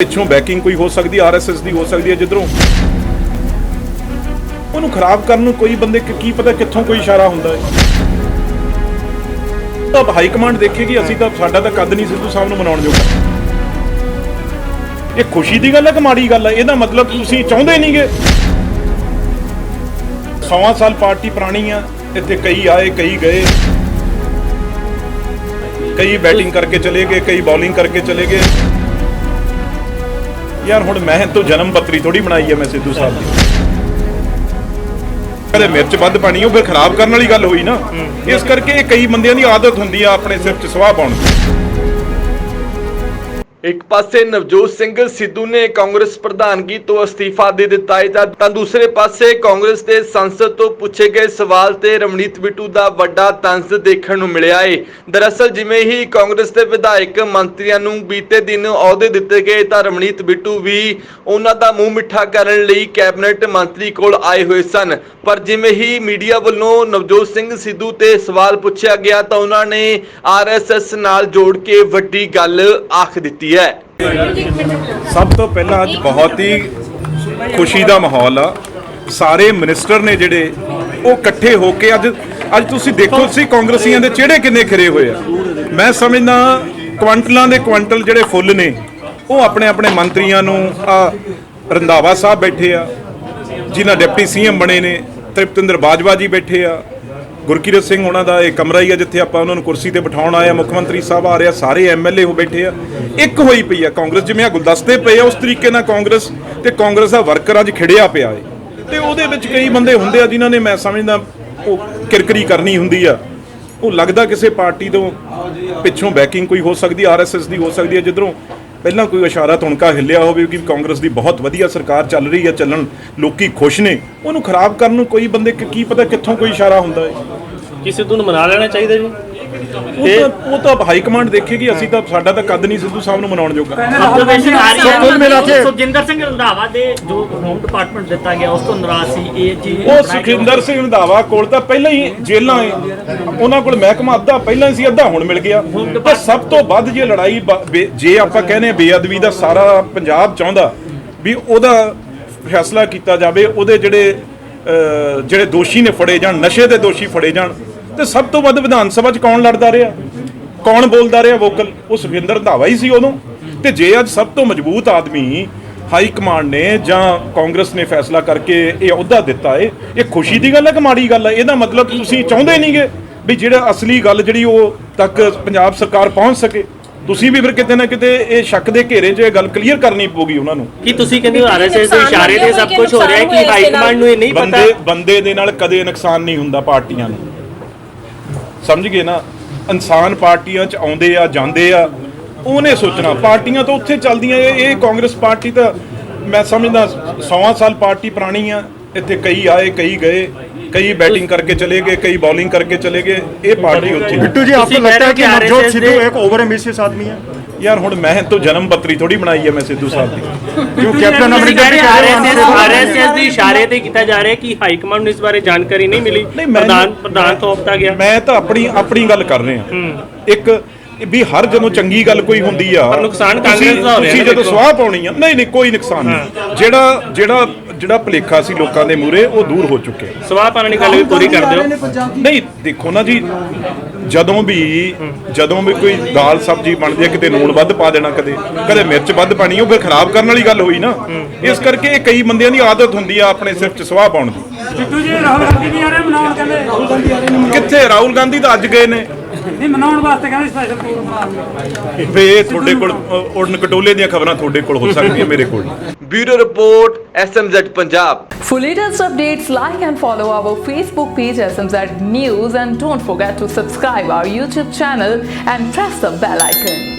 ਪਿੱਛੋਂ ਬੈਕਿੰਗ ਕੋਈ ਹੋ ਸਕਦੀ ਆਰਐਸਐਸ ਦੀ ਹੋ ਸਕਦੀ ਹੈ ਜਿੱਧਰੋਂ। ਉਹਨੂੰ ਖਰਾਬ ਕਰਨ ਨੂੰ ਕੋਈ ਬੰਦੇ ਕੀ ਪਤਾ ਕਿੱਥੋਂ ਕੋਈ ਇਸ਼ਾਰਾ ਹੁੰਦਾ ਹੈ। ਤਾਂ ਹਾਈ ਕਮਾਂਡ ਦੇਖੇਗੀ, ਅਸੀਂ ਤਾਂ ਸਾਡਾ ਤਾਂ ਕੱਦ ਨਹੀਂ ਸਿੱਧੂ ਸਾਹਿਬ ਨੂੰ ਮਨਾਉਣ ਜੋਗਾ। ਇਹ ਖੁਸ਼ੀ ਦੀ ਗੱਲ ਹੈ ਕਿ ਮਾੜੀ ਗੱਲ ਹੈ? ਇਹਦਾ ਮਤਲਬ ਤੁਸੀਂ ਚਾਹੁੰਦੇ ਨਹੀਂਗੇ 100 ਸਾਲ ਪਾਰਟੀ ਪੁਰਾਣੀ ਆ, ਇੱਥੇ ਕਈ ਆਏ, ਕਈ ਗਏ। ਕਈ ਬੈਟਿੰਗ ਕਰਕੇ ਚਲੇ ਗਏ, ਕਈ ਬੋਲਿੰਗ ਕਰਕੇ ਚਲੇ ਗਏ। ਯਾਰ ਹੁਣ ਮੈਂ ਤਾਂ ਜਨਮ ਪੱਤਰੀ ਥੋੜੀ ਬਣਾਈ ਹੈ ਮੈਂ ਸਿੱਧੂ ਸਾਹਿਬ ਦੀ। ਕਦੇ ਮਿਰਚ ਵੱਧ ਪਾਣੀ ਉਹ ਫਿਰ ਖਰਾਬ ਕਰਨ ਵਾਲੀ ਗੱਲ ਹੋਈ ਨਾ। ਇਸ ਕਰਕੇ ਇਹ ਕਈ ਬੰਦਿਆਂ ਦੀ ਆਦਤ ਹੁੰਦੀ ਆ ਆਪਣੇ ਸਿਰ 'ਚ ਸਵਾਹ ਪਾਉਣ ਦੀ। ਇੱਕ ਪਾਸੇ ਨਵਜੋਤ ਸਿੰਘ ਸਿੱਧੂ ਨੇ ਕਾਂਗਰਸ ਪ੍ਰਧਾਨਗੀ ਤੋਂ ਅਸਤੀਫਾ ਦੇ ਦਿੱਤਾ ਹੈ, ਤਾਂ- ਦੂਸਰੇ ਪਾਸੇ ਕਾਂਗਰਸ ਦੇ ਸੰਸਦ ਤੋਂ ਪੁੱਛੇ ਗਏ ਸਵਾਲ ਤੇ ਰਮਨੀਤ ਬਿੱਟੂ ਦਾ ਵੱਡਾ ਤੰਜ਼ ਦੇਖਣ ਨੂੰ ਮਿਲਿਆ ਹੈ। ਦਰਅਸਲ ਜਿਵੇਂ ਹੀ ਕਾਂਗਰਸ ਦੇ ਵਿਧਾਇਕ ਮੰਤਰੀਆਂ ਨੂੰ ਬੀਤੇ ਦਿਨ ਅਹੁਦੇ ਦਿੱਤੇ ਗਏ, ਤਾਂ ਰਮਨੀਤ ਬਿੱਟੂ ਵੀ ਉਹਨਾਂ ਦਾ ਮੂੰਹ ਮਿੱਠਾ ਕਰਨ ਲਈ ਕੈਬਨਿਟ ਮੰਤਰੀ ਕੋਲ ਆਏ ਹੋਏ ਸਨ। ਪਰ ਜਿਵੇਂ ਹੀ ਮੀਡੀਆ ਵੱਲੋਂ ਨਵਜੋਤ ਸਿੰਘ ਸਿੱਧੂ ਤੇ ਸਵਾਲ ਪੁੱਛਿਆ ਗਿਆ, ਤਾਂ ਉਹਨਾਂ ਨੇ ਆਰਐਸਐਸ ਨਾਲ ਜੋੜ ਕੇ ਵੱਡੀ ਗੱਲ ਆਖ ਦਿੱਤੀ ਹੈ। ਸਭ ਤੋਂ ਪਹਿਲਾਂ ਅੱਜ ਬਹੁਤ ਹੀ ਖੁਸ਼ੀ ਦਾ ਮਾਹੌਲ ਆ। ਸਾਰੇ ਮਿਨਿਸਟਰ ਨੇ ਜਿਹੜੇ, ਉਹ ਇਕੱਠੇ ਹੋ ਕੇ ਅੱਜ ਅੱਜ ਤੁਸੀਂ ਦੇਖੋ ਸੀ ਕਾਂਗਰਸੀਆਂ ਦੇ ਚਿਹੜੇ ਕਿੰਨੇ ਖਿਰੇ ਹੋਏ ਆ। ਮੈਂ ਸਮਝਦਾ ਕੁਆਂਟਲਾਂ ਦੇ ਕੁਆਂਟਲ ਜਿਹੜੇ ਫੁੱਲ ਨੇ, ਉਹ ਆਪਣੇ ਆਪਣੇ ਮੰਤਰੀਆਂ ਨੂੰ, ਆ ਰੰਧਾਵਾ ਸਾਹਿਬ ਬੈਠੇ ਆ, ਜਿਨ੍ਹਾਂ ਡਿਪਟੀ ਸੀਐਮ ਬਣੇ ਨੇ, ਤ੍ਰਿਪਤਿੰਦਰ ਬਾਜਵਾ ਜੀ ਬੈਠੇ ਆ ਗੁਰਕੀਰਤ ਸਿੰਘ ਉਹਨਾਂ ਦਾ ਇਹ ਕਮਰਾ ਹੀ ਆ ਜਿੱਥੇ ਆਪਾਂ ਉਹਨਾਂ ਨੂੰ ਕੁਰਸੀ ਤੇ ਬਿਠਾਉਣ ਆਏ ਆ। ਮੁੱਖ ਮੰਤਰੀ ਸਾਹਿਬ ਆ ਰਹੇ ਆ, ਸਾਰੇ ਐਮਐਲਏ ਹੋ ਬੈਠੇ ਆ। ਇੱਕ ਹੋਈ ਪਈ ਆ, ਕਾਂਗਰਸ, ਜਿਵੇਂ ਆ ਗੁਲਦਸਤੇ ਪਏ ਆ, ਉਸ ਤਰੀਕੇ ਨਾਲ ਕਾਂਗਰਸ ਤੇ ਕਾਂਗਰਸ ਦਾ ਵਰਕਰ ਅੱਜ ਖਿੜਿਆ ਪਿਆ ਏ। ਤੇ ਉਹਦੇ ਵਿੱਚ ਕਈ ਬੰਦੇ ਹੁੰਦੇ ਆ ਜਿਨ੍ਹਾਂ ਨੇ ਮੈਂ ਸਮਝਦਾ ਉਹ ਕਿਰਕਰੀ ਕਰਨੀ ਹੁੰਦੀ ਆ। ਉਹ ਲੱਗਦਾ ਕਿਸੇ ਪਾਰਟੀ ਤੋਂ ਪਿੱਛੋਂ ਬੈਕਿੰਗ ਕੋਈ ਹੋ ਸਕਦੀ ਆਰਐਸਐਸ ਦੀ ਹੋ ਸਕਦੀ ਹੈ ਜਿੱਧਰੋਂ ਪਹਿਲਾਂ ਕੋਈ ਇਸ਼ਾਰਾ ਤੁਣਕਾ ਹਿੱਲਿਆ ਹੋਵੇ ਕਿ ਕਾਂਗਰਸ ਦੀ ਬਹੁਤ ਵਧੀਆ ਸਰਕਾਰ ਚੱਲ ਰਹੀ ਹੈ, ਚੱਲਣ ਲੋਕੀ ਖੁਸ਼ ਨੇ, ਉਹਨੂੰ ਖਰਾਬ ਕਰਨ ਨੂੰ ਕੋਈ ਬੰਦੇ ਕੀ ਪਤਾ ਕਿੱਥੋਂ ਕੋਈ ਇਸ਼ਾਰਾ ਹੁੰਦਾ ਹੈ। ਕਿਸੇ ਸਿੱਧੂ ਨੂੰ ਮਨਾ ਲੈਣਾ ਚਾਹੀਦਾ ਜੀ? ਉਹ ਤਾਂ ਉਹ ਤਾਂ ਹਾਈ ਕਮਾਂਡ ਦੇਖੇਗੀ ਅਸੀਂ ਤਾਂ ਸਾਡਾ ਤਾਂ ਕੱਦ ਨਹੀਂ ਸਿੱਧੂ ਸਾਹਿਬ ਨੂੰ ਮਨਾਉਣ ਜੋਗਾ। ਆਬਜ਼ਰਵੇਸ਼ਨ ਆ ਰਹੀ ਹੈ ਸੁਖਜਿੰਦਰ ਸਿੰਘ ਰੰਧਾਵਾ ਦੇ ਜੋ ਹੋਮ ਡਿਪਾਰਟਮੈਂਟ ਦਿੱਤਾ ਗਿਆ ਉਸ ਤੋਂ ਨਾਰਾਜ਼ ਸੀ। ਇਹ ਜੀ ਉਹ ਸੁਖਿੰਦਰ ਸਿੰਘ ਰੰਧਾਵਾ ਕੋਲ ਤਾਂ ਪਹਿਲਾਂ ਹੀ ਜੇਲਾਂ ਏ ਉਹਨਾਂ ਕੋਲ ਮਹਿਕਮਾ ਅੱਧਾ ਪਹਿਲਾਂ ਹੀ ਸੀ ਅੱਧਾ ਹੁਣ ਮਿਲ ਗਿਆ। ਤੇ ਸਭ ਤੋਂ ਵੱਧ ਜੇ ਲੜਾਈ ਜੇ ਆਪਾਂ ਕਹਿੰਦੇ ਹਾਂ ਬੇਅਦਬੀ ਦਾ ਸਾਰਾ ਪੰਜਾਬ ਚਾਹੁੰਦਾ ਵੀ ਉਹਦਾ ਫੈਸਲਾ ਕੀਤਾ ਜਾਵੇ ਉਹਦੇ ਜਿਹੜੇ ਜਿਹੜੇ ਦੋਸ਼ੀ ਨੇ ਫੜੇ ਜਾਣ ਨਸ਼ੇ ਦੇ ਦੋਸ਼ੀ ਫੜੇ ਜਾਣ ਤੇ ਸਭ ਤੋਂ ਵੱਧ ਵਿਧਾਨ ਸਭਾ 'ਚ ਕੌਣ ਲੜਦਾ ਰਿਹਾ? ਕੌਣ ਬੋਲਦਾ ਰਿਹਾ ਵੋਕਲ? ਉਹ ਸੁਖਿੰਦਰ ਰੰਧਾਵਾ ਹੀ ਸੀ ਉਦੋਂ। ਤੇ ਜੇ ਅੱਜ ਸਭ ਤੋਂ ਮਜ਼ਬੂਤ ਆਦਮੀ ਹਾਈ ਕਮਾਂਡ ਨੇ ਜਾਂ ਕਾਂਗਰਸ ਨੇ ਫੈਸਲਾ ਕਰਕੇ ਇਹ ਅਹੁਦਾ ਦਿੱਤਾ ਏ ਇਹ ਖੁਸ਼ੀ ਦੀ ਗੱਲ ਹੈ ਕਿ ਮਾੜੀ ਗੱਲ ਹੈ? ਇਹਦਾ ਮਤਲਬ ਤੁਸੀਂ ਚਾਹੁੰਦੇ ਨਹੀਂਗੇ ਵੀ ਜਿਹੜਾ ਅਸਲੀ ਗੱਲ ਜਿਹੜੀ ਉਹ ਤੱਕ ਪੰਜਾਬ ਸਰਕਾਰ ਪਹੁੰਚ ਸਕੇ? ਤੁਸੀਂ ਵੀ ਫਿਰ ਕਿਤੇ ਨਾ ਕਿਤੇ ਇਹ ਸ਼ੱਕ ਦੇ ਘੇਰੇ 'ਚ ਇਹ ਗੱਲ ਕਲੀਅਰ ਕਰਨੀ ਪਊਗੀ ਉਹਨਾਂ ਨੂੰ। ਕੀ ਤੁਸੀਂ ਕਹਿੰਦੇ ਹੋ ਆਰਐਸਐਸ ਦੇ ਇਸ਼ਾਰੇ ਤੇ ਸਭ ਕੁਝ ਹੋ ਰਿਹਾ ਹੈ ਕਿ ਹਾਈ ਕਮਾਂਡ ਨੂੰ ਇਹ ਨਹੀਂ ਪਤਾ? ਬੰਦੇ ਬੰਦੇ ਦੇ ਨਾਲ ਕਦੇ ਨੁਕਸਾਨ ਨਹੀਂ ਹੁੰਦਾ ਪਾਰਟੀਆਂ ਨੂੰ। ਸਮਝ ਗਏ ਨਾ ਇਨਸਾਨ ਪਾਰਟੀਆਂ 'ਚ ਆਉਂਦੇ ਆ ਜਾਂਦੇ ਆ ਉਹਨੇ ਸੋਚਣਾ ਪਾਰਟੀਆਂ ਤਾਂ ਉੱਥੇ ਚੱਲਦੀਆਂ ਇਹ ਇਹ ਕਾਂਗਰਸ ਪਾਰਟੀ ਤਾਂ ਮੈਂ ਸਮਝਦਾ 100 ਸਾਲ ਪਾਰਟੀ ਪੁਰਾਣੀ ਆ ਇੱਥੇ ਕਈ ਆਏ ਕਈ ਗਏ कई बैटिंग करके चले गए कई बॉलिंग करके चले गए ये पार्टी होती है बिट्टू जी आपको ਤੁਸੀਂ लगता है कि ਕਹਿ ਰਹੇ नवजोत RSS सिद्धू ਦੇ- एक ओवर एम्बिशियस आदमी है ਯਾਰ ਹੁਣ ਮੈਂ ਤੋਂ ਜਨਮ ਪੱਤਰੀ ਥੋੜੀ ਬਣਾਈ ਹੈ ਮੈਂ ਸਿੱਧੂ ਸਾਹਿਬ ਦੀ। ਕਿਉਂ ਕੈਪਟਨ ਅਮਰਿੰਦਰ ਕਹਿ ਰਹੇ ਹੋ ਆਰਐਸਐਸ ਦੀ ਇਸ਼ਾਰੇ ਤੇ ਕੀਤਾ ਜਾ ਰਿਹਾ ਕਿ ਹਾਈ ਕਮਾਂਡ ਨੂੰ ਇਸ ਬਾਰੇ ਜਾਣਕਾਰੀ ਨਹੀਂ ਮਿਲੀ। ਪ੍ਰਧਾਨ ਪ੍ਰਧਾਨ ਤੋਂ ਹਫਤਾ ਗਿਆ। ਮੈਂ ਤਾਂ ਆਪਣੀ ਆਪਣੀ ਗੱਲ ਕਰ ਰਿਹਾ। ਇੱਕ ਵੀ ਹਰ ਜਦੋਂ ਚੰਗੀ ਗੱਲ ਕੋਈ ਹੁੰਦੀ ਆ ਨੁਕਸਾਨ ਕਾਂਗਰਸ ਦਾ ਹੋ ਰਿਹਾ ਤੁਸੀਂ ਜਦੋਂ ਸਵਾਹ ਪਾਉਣੀ ਆ ਨਹੀਂ ਨਹੀਂ ਕੋਈ ਨੁਕਸਾਨ ਨਹੀਂ। ਜਿਹੜਾ ਜਿਹੜਾ ਜਿਹੜਾ ਭਲੇਖਾ ਸੀ ਲੋਕਾਂ ਦੇ ਮੂਰੇ ਉਹ ਦੂਰ ਹੋ ਚੁੱਕਿਆ। ਸਵਾਲ ਪਾਣ ਦੀ ਗੱਲ ਵੀ ਪੂਰੀ ਕਰ ਦਿਓ। ਨਹੀਂ ਦੇਖੋ ਨਾ ਜੀ ਜਦੋਂ ਵੀ ਜਦੋਂ ਵੀ ਕੋਈ ਦਾਲ ਸਬਜ਼ੀ ਬਣਦੀ ਹੈ ਕਿਤੇ ਨੂਣ ਵੱਧ ਪਾ ਦੇਣਾ ਕਦੇ ਕਦੇ ਮਿਰਚ ਵੱਧ ਪਾਣੀ ਉਹ ਫਿਰ ਖਰਾਬ ਕਰਨ ਵਾਲੀ ਗੱਲ ਹੋਈ ਨਾ। ਇਸ ਕਰਕੇ ਇਹ ਕਈ ਬੰਦਿਆਂ ਦੀ ਆਦਤ ਹੁੰਦੀ ਆ ਆਪਣੇ ਸਿਰ 'ਚ ਸਵਾਹ ਪਾਉਣ ਦੀ। ਸਿੱਧੂ ਜੀ ਰਾਹੁਲ ਗਾਂਧੀ ਨਹੀਂ ਆ ਰਹੇ ਮਨਾਉਣ ਕਹਿੰਦੇ। ਰਾਹੁਲ ਗਾਂਧੀ ਆ ਰਹੇ ਨੇ ਕਿੱਥੇ? ਰਾਹੁਲ ਗਾਂਧੀ ਤਾਂ ਅੱਜ ਗਏ ਨੇ। ਨਹੀਂ ਮਨਾਉਣ ਵਾਸਤੇ ਕਹਿੰਦੇ ਸਪੈਸ਼ਲ ਟੂਰ ਬਣਾਉਣਗੇ ਵੇ ਇਹ ਤੁਹਾਡੇ ਕੋਲ ਅ, ਉੜਨ ਕਟੋਲੇ ਦੀਆਂ ਖਬਰਾਂ ਤੁਹਾਡੇ ਕੋਲ ਹੋ ਸਕਦੀਆਂ ਮੇਰੇ ਕੋਲ। Bureau report S M Z Punjab For latest updates, like and follow our Facebook page SMZ News and don't forget to subscribe our YouTube channel and press the bell icon.